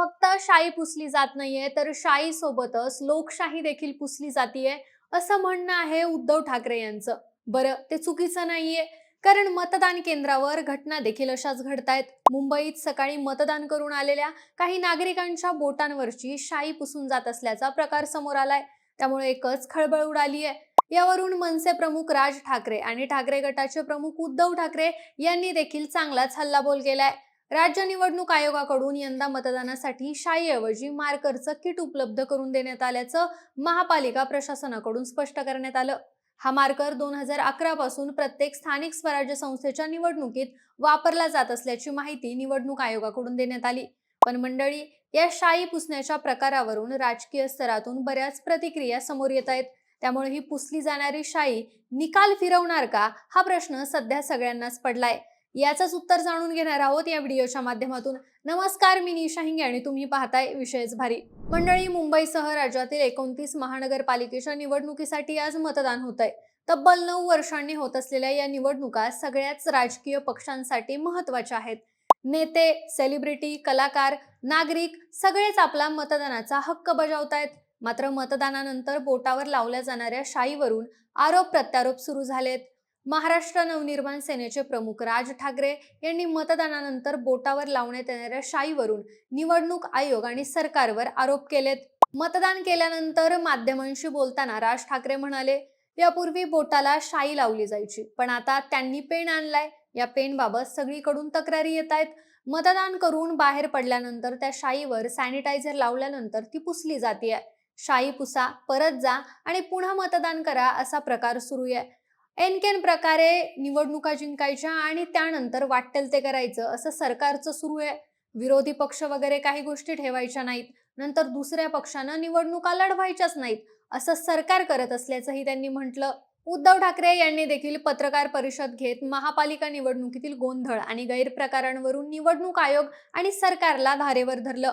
फक्त शाई पुसली जात नाहीये तर शाई सोबतच लोकशाही देखील पुसली जातीये असं म्हणणं आहे उद्धव ठाकरे यांचं. बरं ते चुकीचं नाहीये कारण मतदान केंद्रावर घटना देखील अशाच घडतायत. मुंबईत सकाळी मतदान करून आलेल्या काही नागरिकांच्या बोटांवरची शाई पुसून जात असल्याचा प्रकार समोर आलाय. त्यामुळे एकच खळबळ उडाली आहे यावरून मनसे प्रमुख राज ठाकरे आणि ठाकरे गटाचे प्रमुख उद्धव ठाकरे यांनी देखील चांगलाच हल्लाबोल केलाय. राज्य निवडणूक आयोगाकडून यंदा मतदानासाठी शाईऐवजी मार्करचं किट उपलब्ध करून देण्यात आल्याचं महापालिका प्रशासनाकडून स्पष्ट करण्यात आलं. हा मार्कर दोन हजार अकरा पासून प्रत्येक स्थानिक स्वराज्य संस्थेच्या निवडणुकीत वापरला जात असल्याची माहिती निवडणूक आयोगाकडून देण्यात आली. पण मंडळी या शाई पुसण्याच्या प्रकारावरून राजकीय स्तरातून बऱ्याच प्रतिक्रिया समोर येत आहेत. त्यामुळे ही पुसली जाणारी शाई निकाल फिरवणार का? हा प्रश्न सध्या सगळ्यांनाच पडलाय. याचंच उत्तर जाणून घेणार आहोत या व्हिडिओच्या माध्यमातून. नमस्कार मी निशा हिंगे आणि तुम्ही पाहताय विषयच भारी. मंडळी मुंबईसह राज्यातील एकोणतीस महानगरपालिकेच्या निवडणुकीसाठी आज मतदान होत आहे तब्बल नऊ वर्षांनी होत असलेल्या या निवडणुका सगळ्याच राजकीय पक्षांसाठी महत्त्वाच्या आहेत. नेते सेलिब्रिटी कलाकार नागरिक सगळेच आपला मतदानाचा हक्क बजावतायत. मात्र मतदानानंतर बोटावर लावल्या जाणाऱ्या शाईवरून आरोप प्रत्यारोप सुरू झालेत. महाराष्ट्र नवनिर्माण सेनेचे प्रमुख राज ठाकरे यांनी मतदानानंतर बोटावर लावण्यात येणाऱ्या शाईवरून निवडणूक आयोग आणि सरकारवर आरोप केलेत. मतदान केल्यानंतर माध्यमांशी बोलताना राज ठाकरे म्हणाले यापूर्वी बोटाला शाई लावली जायची पण आता त्यांनी पेन आणलाय. या पेन बाबत सगळीकडून तक्रारी येत आहेत. मतदान करून बाहेर पडल्यानंतर त्या शाईवर सॅनिटायझर लावल्यानंतर ती पुसली जाते शाई पुसा परत जा आणि पुन्हा मतदान करा असा प्रकार सुरू आहे एनकेन प्रकारे निवडणुका जिंकायच्या आणि त्यानंतर वाटेल ते करायचं असं सरकारचं सुरू आहे. विरोधी पक्ष वगैरे काही गोष्टी ठेवायच्या नाहीत. नंतर दुसऱ्या पक्षानं निवडणुका लढवायच्याच नाहीत असं सरकार करत असल्याचंही त्यांनी म्हटलं. उद्धव ठाकरे यांनी देखील पत्रकार परिषद घेत महापालिका निवडणुकीतील गोंधळ आणि गैरप्रकारांवरून निवडणूक आयोग आणि सरकारला धारेवर धरलं.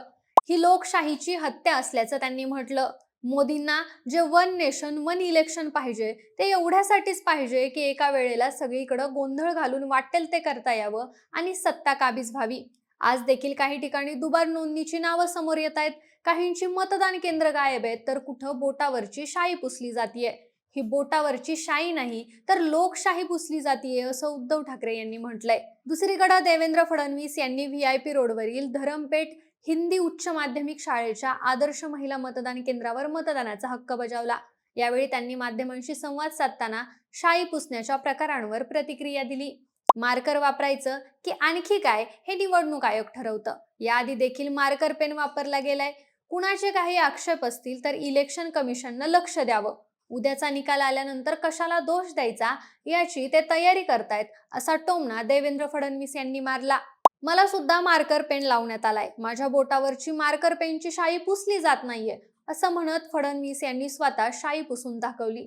ही लोकशाहीची हत्या असल्याचं त्यांनी म्हटलं. मोदींना जे वन नेशन वन इलेक्शन पाहिजे ते एवढ्यासाठीच पाहिजे की एका वेळेला सगळीकडं गोंधळ घालून वाटेल ते करता यावं आणि सत्ता काबीज व्हावी. आज देखील काही ठिकाणी दुबार नोंदणीची नावं समोर येत आहेत. काहींची मतदान केंद्र गायब आहेत तर कुठं बोटावरची शाई पुसली जातीये. ही बोटावरची शाई नाही तर लोकशाही पुसली जातीये असं उद्धव ठाकरे यांनी म्हटलंय. दुसरीकडे देवेंद्र फडणवीस यांनी व्ही आय पी रोडवरील धरमपेठ हिंदी उच्च माध्यमिक शाळेच्या आदर्श महिला मतदान केंद्रावर मतदानाचा हक्क बजावला. यावेळी त्यांनी माध्यमांशी संवाद साधताना शाई पुसण्याच्या प्रकारांवर प्रतिक्रिया दिली. मार्कर वापरायचं की आणखी काय हे निवडणूक आयोग ठरवतं. याआधी देखील मार्कर पेन वापरला गेलाय. कुणाचे काही आक्षेप असतील तर इलेक्शन कमिशननं लक्ष द्यावं. उद्याचा निकाल आल्यानंतर कशाला दोष द्यायचा याची ते तयारी करतायत असा टोमना देवेंद्र फडणवीस यांनी मारला. मला सुद्धा मार्कर पेन लावण्यात आलाय. माझ्या बोटावरची मार्कर पेनची शाई पुसली जात नाहीये असं म्हणत फडणवीस यांनी स्वतः शाई पुसून दाखवली.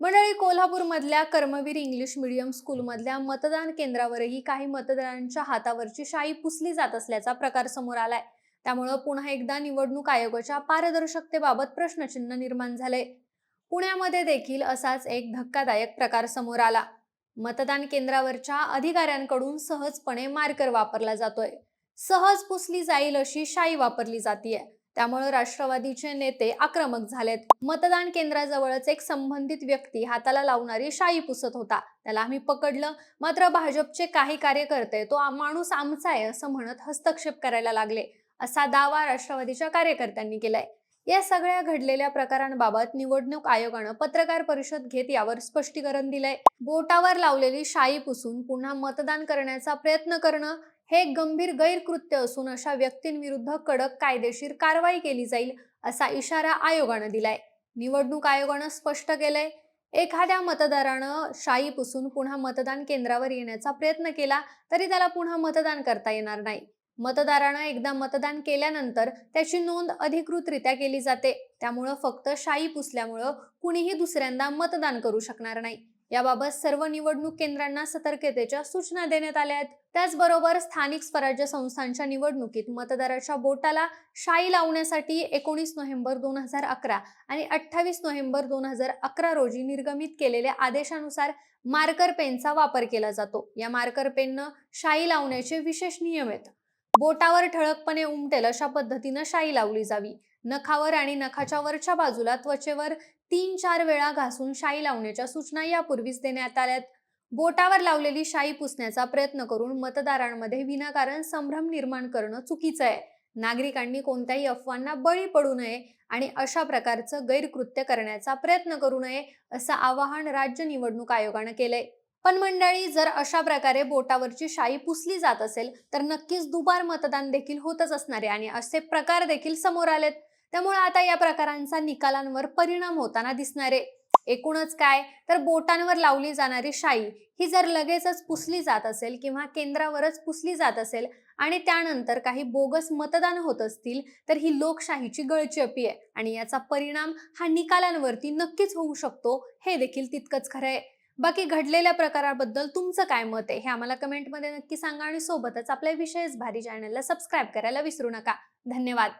मंडळी कोल्हापूरमधल्या कर्मवीर इंग्लिश मीडियम स्कूलमधल्या मतदान केंद्रावरही काही मतदारांच्या हातावरची शाई पुसली जात असल्याचा प्रकार समोर आलाय. त्यामुळं पुन्हा एकदा निवडणूक आयोगाच्या पारदर्शकतेबाबत प्रश्नचिन्ह निर्माण झाले पुण्यामध्ये देखील असाच एक धक्कादायक प्रकार समोर आला. मतदान केंद्रावरच्या अधिकाऱ्यांकडून सहजपणे मार्कर वापरला जातोय. सहज पुसली जाईल अशी शाई वापरली जातीये. त्यामुळे राष्ट्रवादीचे नेते आक्रमक झालेत. मतदान केंद्राजवळच एक संबंधित व्यक्ती हाताला लावणारी शाई पुसत होता. त्याला आम्ही पकडलं. मात्र भाजपचे काही कार्यकर्ते तो माणूस आमचा आहे असं म्हणत हस्तक्षेप करायला लागले. असा दावा राष्ट्रवादीच्या कार्यकर्त्यांनी केलाय. या सगळ्या घडलेल्या प्रकारांबाबत निवडणूक आयोगानं पत्रकार परिषद घेत यावर स्पष्टीकरण दिलंय. बोटावर लावलेली शाई पुसून पुन्हा मतदान करण्याचा प्रयत्न करणं हे गंभीर गैरकृत्य असून अशा व्यक्तींविरुद्ध कडक कायदेशीर कारवाई केली जाईल असा इशारा आयोगानं दिलाय. निवडणूक आयोगानं स्पष्ट केलंय. एखाद्या मतदारानं शाई पुसून पुन्हा मतदान केंद्रावर येण्याचा प्रयत्न केला तरी त्याला पुन्हा मतदान करता येणार नाही. मतदारानं एकदा मतदान केल्यानंतर त्याची नोंद अधिकृतरित्या केली जाते. त्यामुळं फक्त शाई पुसल्यामुळं कुणीही दुसऱ्यांदा मतदान करू शकणार नाही. याबाबत सर्व निवडणूक केंद्रांना सतर्कतेच्या सूचना देण्यात आल्या आहेत. त्याचबरोबर स्थानिक स्वराज्य संस्थांच्या निवडणुकीत मतदाराच्या बोटाला शाई लावण्यासाठी एकोणीस नोव्हेंबर दोन हजार अकरा आणि अठ्ठावीस नोव्हेंबर दोन हजार अकरा रोजी निर्गमित केलेल्या आदेशानुसार मार्कर पेनचा वापर केला जातो. या मार्कर पेननं शाई लावण्याचे विशेष नियम आहेत. बोटावर ठळकपणे उमटेल अशा पद्धतीनं शाई लावली जावी. नखावर आणि नखाच्या वरच्या बाजूला त्वचेवर तीन चार वेळा घासून शाई लावण्याच्या सूचना यापूर्वीच देण्यात आल्यात. बोटावर लावलेली शाई पुसण्याचा प्रयत्न करून मतदारांमध्ये विनाकारण संभ्रम निर्माण करणं चुकीचं आहे. नागरिकांनी कोणत्याही अफवांना बळी पडू नये आणि अशा प्रकारचं गैरकृत्य करण्याचा प्रयत्न करू नये असं आवाहन राज्य निवडणूक आयोगानं केलंय. पण मंडळी जर अशा प्रकारे बोटावरची शाई पुसली जात असेल तर नक्कीच दुबार मतदान देखील होतच असणारे आणि असे प्रकार देखील समोर आलेत. त्यामुळे आता या प्रकारांचा निकालांवर परिणाम होताना दिसणारे. एकूणच काय? तर बोटांवर लावली जाणारी शाई ही जर लगेचच पुसली जात असेल किंवा केंद्रावरच पुसली जात असेल आणि त्यानंतर काही बोगस मतदान होत असतील तर ही लोकशाहीची गळचेपी आहे आणि याचा परिणाम हा निकालांवरती नक्कीच होऊ शकतो हे देखील तितकंच खरं आहे. बाकी घडलेल्या प्रकाराबद्दल तुमचं काय मत आहे? हे आम्हाला कमेंटमध्ये नक्की सांगा आणि सोबतच आपल्या विषयच भारी चॅनलला सबस्क्राईब करायला विसरू नका. धन्यवाद.